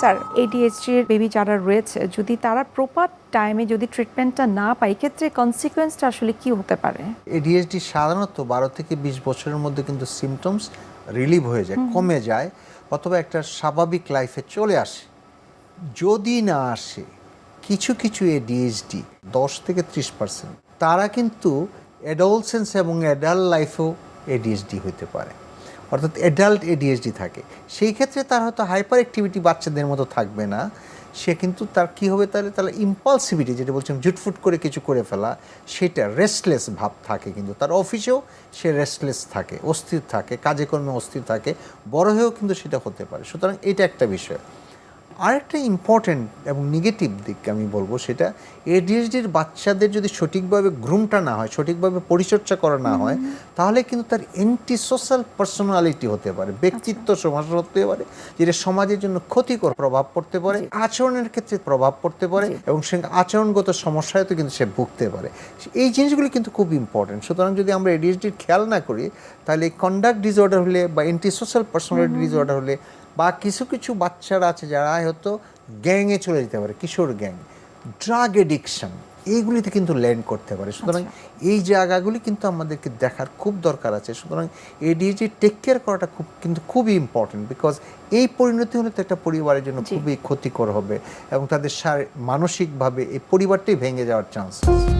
Sir এডিএইচডির baby যারা রয়েছে যদি তারা প্রপার টাইমে যদি ট্রিটমেন্টটা না পায় ক্ষেত্রে কনসিকোয়েন্সটা আসলে কি হতে পারে? এডিএসডি সাধারণত বারো থেকে বিশ বছরের মধ্যে কিন্তু সিমটমস রিলিভ হয়ে যায় কমে যায় অথবা একটা স্বাভাবিক লাইফে চলে আসে। যদি না আসে কিছু কিছু এডিএইচডি দশ থেকে ত্রিশ পার্সেন্ট তারা কিন্তু অ্যাডলসেন্স এবং অ্যাডাল্ট লাইফেও এডিএইচডি হতে পারে। অর্থাৎ অ্যাডাল্ট এডিএইচডি থাকে। সেই ক্ষেত্রে তার হয়তো হাইপার অ্যাক্টিভিটি বাচ্চাদের মতো থাকবে না। সে কিন্তু তার কি হবে তাহলে? তাহলে ইম্পালসিভিটি যেটা বলছিলাম জুটফুট করে কিছু করে ফেলা, সেটা রেস্টলেস ভাব থাকে কিন্তু। তার অফিসেও সে রেস্টলেস থাকে, অস্থির থাকে, কাজে কর্মে অস্থির থাকে, বড় হয়েও কিন্তু সেটা হতে পারে। সুতরাং এটা একটা বিষয়। আরেকটা ইম্পর্টেন্ট এবং নেগেটিভ দিক আমি বলব সেটা এডিএসডির বাচ্চাদের যদি সঠিকভাবে গ্রুমটা না হয় সঠিকভাবে পরিচর্যা করা না হয় তাহলে কিন্তু তার অ্যান্টি সোশ্যাল পার্সোনালিটি হতে পারে ব্যক্তিত্ব সমস্যা হতে পারে যেটা সমাজের জন্য ক্ষতিকর প্রভাব পড়তে পারে আচরণের ক্ষেত্রে প্রভাব পড়তে পারে এবং সে আচরণগত সমস্যায় তো কিন্তু সে ভুগতে পারে। এই জিনিসগুলি কিন্তু খুব ইম্পর্টেন্ট সুতরাং যদি আমরা এডিএসডির খেয়াল না করি তাহলে কন্ডাক্ট ডিসঅর্ডার হলে বা অ্যান্টি সোশ্যাল পার্সোনালিটি ডিসঅর্ডার হলে বা কিছু কিছু বাচ্চারা আছে যারা হয়তো গ্যাংয়ে চলে যেতে পারে কিশোর গ্যাং ড্রাগ এডিকশন এইগুলিতে কিন্তু ল্যান্ড করতে পারে। সুতরাং এই জায়গাগুলি কিন্তু আমাদেরকে দেখার খুব দরকার আছে। সুতরাং এডিএইচডি টেক কেয়ার করাটা খুব কিন্তু খুবই ইম্পর্টেন্ট বিকজ এই পরিণতি হলে তো একটা পরিবারের জন্য খুবই ক্ষতিকর হবে এবং তাদের মানসিকভাবে এই পরিবারটাই ভেঙে যাওয়ার চান্স আছে।